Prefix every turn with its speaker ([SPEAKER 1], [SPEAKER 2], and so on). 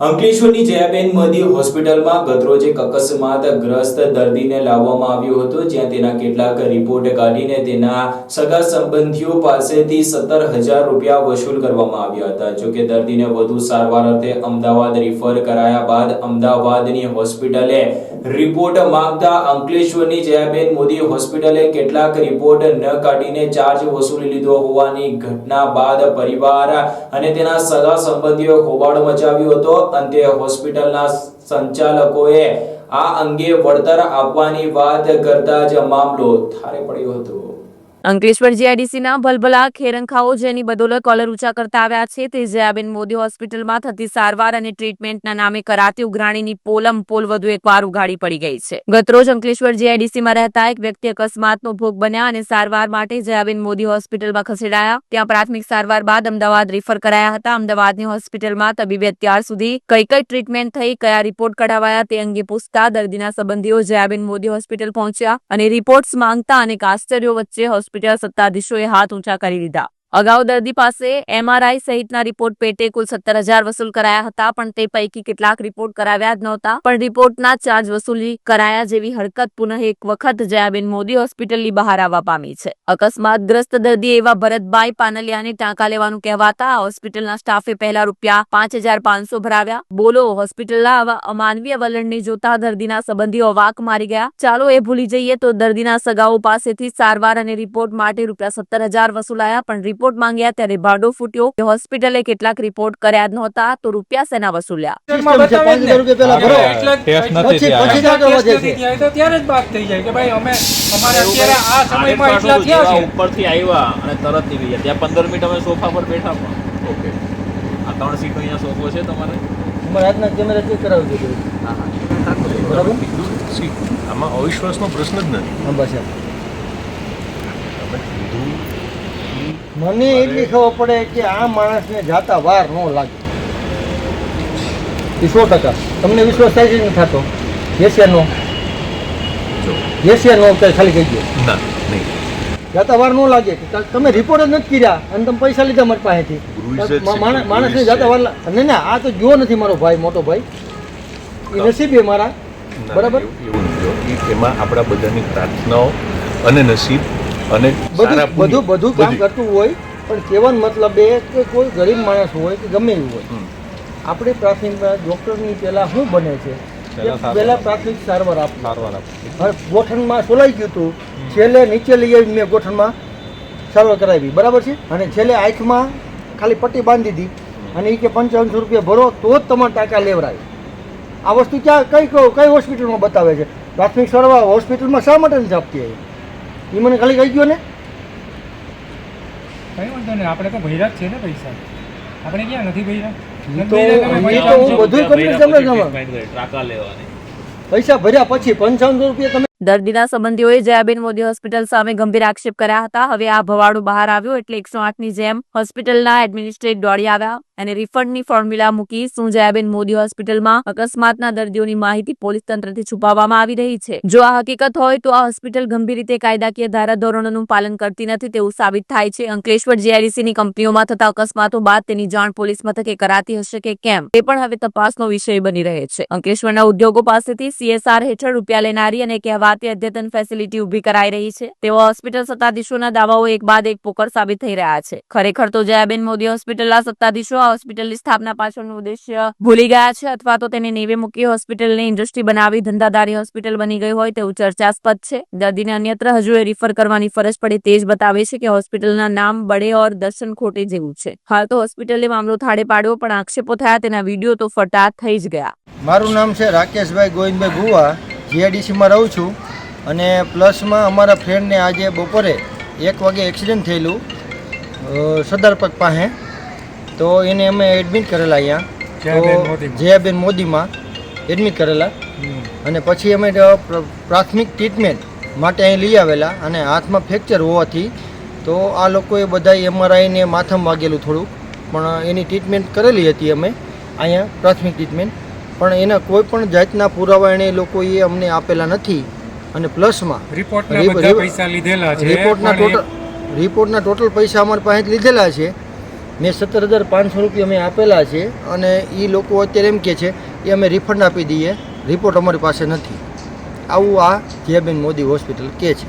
[SPEAKER 1] અંકલેશ્વરની જયાબેન મોદી હોસ્પિટલમાં ગતરોજ એક અકસ્માતગ્રસ્ત દર્દીને લાવવામાં આવ્યો હતો, જ્યાં તેના કેટલાક રિપોર્ટ કાઢીને તેના સગા સંબંધીઓ પાસેથી સત્તર હજાર રૂપિયા વસૂલ કરવામાં આવ્યા હતા. જોકે દર્દીને વધુ સારવાર અર્થે અમદાવાદ રિફર કરાયા બાદ અમદાવાદની હોસ્પિટલે રિપોર્ટ માંગતા અંકલેશ્વરની જયાબેન મોદી હોસ્પિટલે કેટલાક રિપોર્ટ ન કાઢીને ચાર્જ વસૂલી લીધો હોવાની ઘટના બાદ પરિવાર અને તેના સગા સંબંધીઓ હોબાળો મચાવ્યો હતો. અંતે હોસ્પિટલના સંચાલકોએ આ અંગે વળતર આપવાની વાત કરતા જ મામલો થારે પડ્યો હતો.
[SPEAKER 2] અંકલેશ્વર જીઆઈડીસીના ભલભલા ખેરંખાઓ જેની બદોલત કોલર ઊંચા કરતા આવ્યા છે તે જયાબેન મોદી હોસ્પિટલમાં થતી સારવાર અને ટ્રીટમેન્ટના નામે કરાતી ઉઘરાણીની પોલમ પોલ વધુ એકવાર ઉઘાડી પડી ગઈ છે. ગતરોજ અંકલેશ્વર જીઆઈડીસીમાં રહેતા એક વ્યક્તિ અકસ્માતનો ભોગ બન્યા અને સારવાર માટે જયાબેન મોદી હોસ્પિટલમાં ખસેડાયા. ત્યાં પ્રાથમિક સારવાર બાદ અમદાવાદ રેફર કરાયા હતા. અમદાવાદની હોસ્પિટલમાં તબીબે અત્યાર સુધી કઈ કઈ ટ્રીટમેન્ટ થઈ, કયા રિપોર્ટ કઢાવાયા તે અંગે પૂછતા દર્દીના સંબંધીઓ જયાબેન મોદી હોસ્પિટલ પહોંચ્યા અને રિપોર્ટ્સ માંગતા અને આશ્ચર્યો વચ્ચે હોસ્પિટલ સત્તાધીશોએ હાથ ઊંચા કરી લીધા. અગાઉ દર્દી પાસે એમઆરઆઈ સહિતના રિપોર્ટ પેટે કુલ સત્તર હજાર વસૂલ કરાયા હતા, પણ તે પૈકી કેટલાક રિપોર્ટ કરાવ્યા જ નહોતા. પણ રિપોર્ટના ચાર્જ વસૂલી કરાયા જેવી હરકત પુનઃ એક વખત જયાબેન મોદી હોસ્પિટલની બહાર આવવા પામી છે. અકસ્માતગ્રસ્ત દર્દી એવા ભરતભાઈ પાનલિયાને ટાંકા લેવાનું કહેવાતા હોસ્પિટલના સ્ટાફે પહેલા રૂપિયા પાંચ હજાર પાંચસો ભરાવ્યા. બોલો, હોસ્પિટલના આવા અમાનવીય વલણને જોતા દર્દીના સંબંધીઓ વાક મારી ગયા? ચાલો, એ ભૂલી જઈએ તો દર્દીના સગાઓ પાસેથી સારવાર અને રિપોર્ટ માટે રૂપિયા સત્તર હજાર વસૂલાયા, પણ રિપોર્ટ માંગ્યા ત્યારે ભાડો ફૂટ્યો. કે હોસ્પિટલે કેટલાક રિપોર્ટ કર્યા નહોતા તો રૂપિયા સેના વસૂલ્યા.
[SPEAKER 3] સિસ્ટમ છે પાંચ હજાર રૂપિયા પહેલા ભરો
[SPEAKER 4] એટલે જ
[SPEAKER 5] ટેસ્ટ નથી
[SPEAKER 3] પછી
[SPEAKER 5] થયા.
[SPEAKER 3] પછી જ આગળ વધે
[SPEAKER 4] નથી
[SPEAKER 3] છે
[SPEAKER 4] થયા, તો ત્યારે જ વાત થઈ જાય કે ભાઈ અમે અમારે અત્યારે આ સમયમાં એટલા થયા
[SPEAKER 5] જેવા
[SPEAKER 4] છે.
[SPEAKER 5] ઉપરથી આવ્યા અને તરત નીકળી ગયા. ત્યાં પંદર મિનિટ અમે સોફા પર બેઠા પણ. ઓકે આ ત્રણ સીટો અહીંયા સોફો છે તમારે?
[SPEAKER 3] તમારે કેમેરા ચેક કરાવજો.
[SPEAKER 5] હા હા.
[SPEAKER 3] બરાબર?
[SPEAKER 6] આમાં અવિશ્વાસનો પ્રશ્ન જ નથી.
[SPEAKER 3] હા બસ મને એટલી ખબર પડે કે આ માણસને જાતા વાર ન લાગે. એ સો ટકા. તમને વિશ્વાસ થાય છે નથી થતો? એશિયા નો
[SPEAKER 6] જો.
[SPEAKER 3] એશિયા નો કે ખાલી કહી દો. જાતા વાર ન લાગે. તમે રિપોર્ટ જ નથી કર્યા અને તમે પૈસા લીધા મારી પાસેથી. માણસને જાતા વાર ના ના આ તો જો નથી મારો ભાઈ મોટો ભાઈ. એ નસીબે મારા. બરાબર?
[SPEAKER 6] એવું- એમાં આપણા બધાની પ્રાર્થનાઓ અને નસીબ અને
[SPEAKER 3] બધું બધું બધું કામ કરતું હોય પણ કહેવાનો મતલબ એ કે કોઈ ગરીબ માણસ હોય કે ગમે એવું હોય. આપણે પ્રાથમિક ડૉક્ટરની પહેલાં શું બને છે?
[SPEAKER 5] પહેલા
[SPEAKER 3] પ્રાથમિક સારવાર આપ.
[SPEAKER 5] સારવાર આપ.
[SPEAKER 3] હવે ગોઠણમાં સોલાઈ ગયું હતું છેલ્લે નીચે લઈ આવી મેં ગોઠણમાં સારવાર કરાવી. બરાબર છે? અને છેલ્લે આંખમાં ખાલી પટ્ટી બાંધી દીધી. અને એ કે પંચાવનસો રૂપિયા ભરો તો જ તમારે ટાંકા લેવડાય આ વસ્તુ ક્યાં કઈ કઈ હોસ્પિટલમાં બતાવે છે? પ્રાથમિક સારવાર હોસ્પિટલમાં શા માટે નથી આપતી એ મને ખાલી કહી ગયો ને.
[SPEAKER 4] કઈ વાંધો નહીં આપણે તો ભૈરા જ છે ને પૈસા. આપણે ક્યાં નથી ભૈરા પૈસા
[SPEAKER 3] ભર્યા પછી પંચાવન રૂપિયા તમે
[SPEAKER 2] દર્દીના સંબંધીઓએ જયાબેન મોદી હોસ્પિટલ સામે ગંભીર આક્ષેપ કર્યા હતા. હવે આ ભવાડો બહાર આવ્યો એટલે એકસો આઠની જેમ હોસ્પિટલના એડમિનિસ્ટ્રેટ દોડી આવ્યા અને રિફંડની ફોર્મ્યુલા મૂકી શું જયાબેન મોદી હોસ્પિટલમાં અકસ્માતના દર્દીઓની માહિતી પોલીસ તંત્રથી છુપાવવામાં આવી રહી છે. જો આ હકીકત હોય તો આ હોસ્પિટલ ગંભીર રીતે કાયદાકીય ધારાધોરણોનું પાલન કરતી નથી તેવું સાબિત થાય છે. અંકલેશ્વર જીઆઈડીસીની કંપનીઓમાં થતા અકસ્માતો બાદ તેની જાણ પોલીસ મથકે કરાતી હશે કે કેમ તે પણ હવે તપાસનો વિષય બની રહે છે. અંકલેશ્વરના ઉદ્યોગો પાસેથી સીએસઆર હેઠળ રૂપિયા લેનારી અને કહેવાતી અદ્યતન ફેસિલિટી ઊભી કરાઈ રહી છે. તેવા હોસ્પિટલ સત્તાધીશોના દાવાઓ એક બાદ એક પોકર સાબિત થઈ રહ્યા છે. ખરેખર તો જયાબેન મોદી હોસ્પિટલના સત્તાધીશો આ હોસ્પિટલની સ્થાપના પાછળનું ઉદ્દેશ્ય ભૂલી ગયા છે અથવા તો તેને નેવે મૂકી હોસ્પિટલને ઇન્ડસ્ટ્રી બનાવી ધંધાદારી હોસ્પિટલ બની ગઈ હોય તેવું ચર્ચાસ્પદ છે. દર્દીને અન્યત્ર હજુ એ રિફર કરવાની ફરજ પડે તે જ બતાવે છે કે હોસ્પિટલના નામ બડે ઓર દર્શન ખોટે જેવું છે. હાલ તો હોસ્પિટલે મામલો થાળે પાડ્યો પણ આક્ષેપો થયા તેના વીડિયો તો ફટા થઈ જ ગયા.
[SPEAKER 3] મારું નામ છે રાકેશભાઈ ગોવિંદભાઈ ગુવા જીઆઈડીસીમાં રહું છું. અને પ્લસમાં અમારા ફ્રેન્ડને આજે બપોરે એક વાગે એક્સિડન્ટ થયેલું સરદારપગ પાસે. તો એને અમે એડમિટ કરેલા અહીંયા. તો જયાબેન મોદીમાં એડમિટ કરેલા. અને પછી અમે પ્રાથમિક ટ્રીટમેન્ટ માટે અહીં લઈ આવેલા અને હાથમાં ફ્રેક્ચર હોવાથી તો આ લોકોએ બધા એમઆરઆઈને માથામાં વાગેલું થોડુંક. પણ એની ટ્રીટમેન્ટ કરેલી હતી અમે અહીંયા પ્રાથમિક ટ્રીટમેન્ટ પણ એના કોઈ પણ જાતના પુરાવા એણે લોકોએ અમને આપેલા નથી. અને પ્લસમાં
[SPEAKER 4] રિપોર્ટના બધા પૈસા લીધેલા છે.
[SPEAKER 3] રિપોર્ટના ટોટલ રિપોર્ટના ટોટલ પૈસા અમારી પાસે લીધેલા છે. મેં સત્તર હજાર પાંચસો રૂપિયા મેં આપેલા છે અને એ લોકો અત્યારે એમ કહે છે એ અમે રિફંડ આપી દઈએ. રિપોર્ટ અમારી પાસે નથી. આવું આ જયાબેન મોદી હોસ્પિટલ કહે છે.